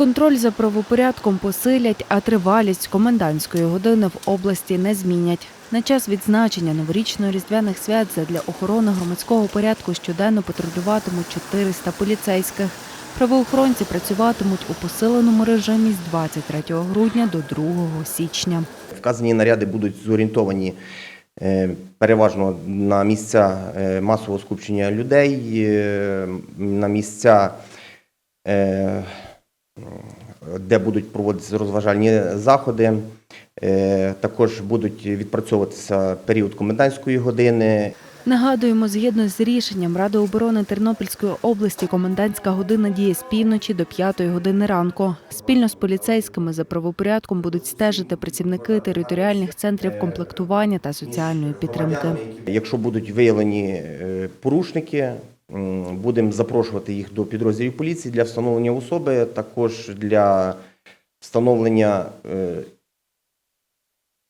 Контроль за правопорядком посилять, а тривалість комендантської години в області не змінять. На час відзначення новорічно-різдвяних свят задля охорони громадського порядку щоденно патрулюватимуть 400 поліцейських. Правоохоронці працюватимуть у посиленому режимі з 23 грудня до 2 січня. Вказані наряди будуть зорієнтовані е, переважно на місця е, масового скупчення людей, е, на місця, де будуть проводитися розважальні заходи. Е, Також будуть відпрацьовуватися період комендантської години. Нагадуємо, згідно з рішенням Ради оборони Тернопільської області, комендантська година діє з півночі до 5 години ранку. Спільно з поліцейськими за правопорядком будуть стежити працівники територіальних центрів комплектування та соціальної підтримки. Якщо будуть виявлені е, порушники, будемо запрошувати їх до підрозділів поліції для встановлення особи, також для встановлення, е,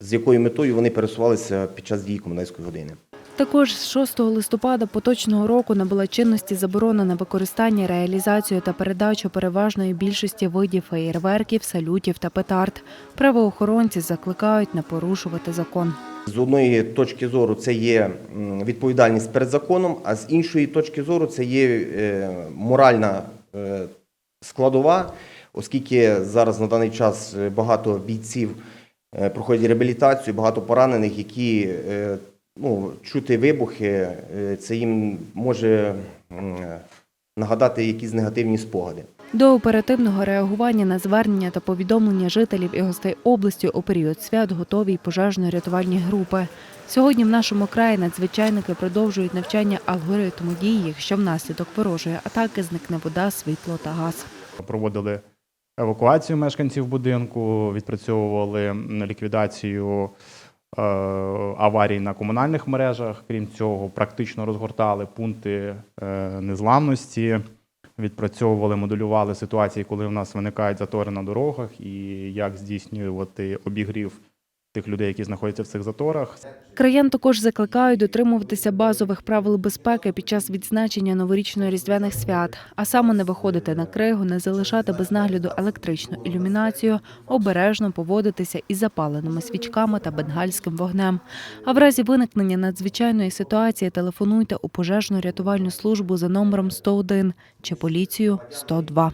з якою метою вони пересувалися під час дії комунальської години. Також з 6 листопада поточного року набула чинності заборона на використання, реалізацію та передачу переважної більшості видів феєрверків, салютів та петард. Правоохоронці закликають не порушувати закон. З одної точки зору це є відповідальність перед законом, а з іншої точки зору це є е, моральна е, складова, оскільки зараз на даний час е, багато бійців проходять реабілітацію, багато поранених, які ну, чути вибухи, е, це їм може нагадати якісь негативні спогади. До оперативного реагування на звернення та повідомлення жителів і гостей області у період свят готові й пожежно-рятувальні групи. Сьогодні в нашому краї надзвичайники продовжують навчання алгоритму дій, якщо внаслідок ворожої атаки зникне вода, світло та газ. проводили евакуацію мешканців будинку, відпрацьовували ліквідацію аварій на комунальних мережах. Крім цього, практично розгортали пункти е, незламності, відпрацьовували, моделювали ситуації, коли в нас виникають затори на дорогах, і як здійснювати обігрів тих людей, які знаходяться в цих заторах. Краян також закликають дотримуватися базових правил безпеки під час відзначення новорічно-різдвяних свят, а саме не виходити на кригу, не залишати без нагляду електричну ілюмінацію, обережно поводитися із запаленими свічками та бенгальським вогнем. А в разі виникнення надзвичайної ситуації телефонуйте у пожежну рятувальну службу за номером 101 чи поліцію 102.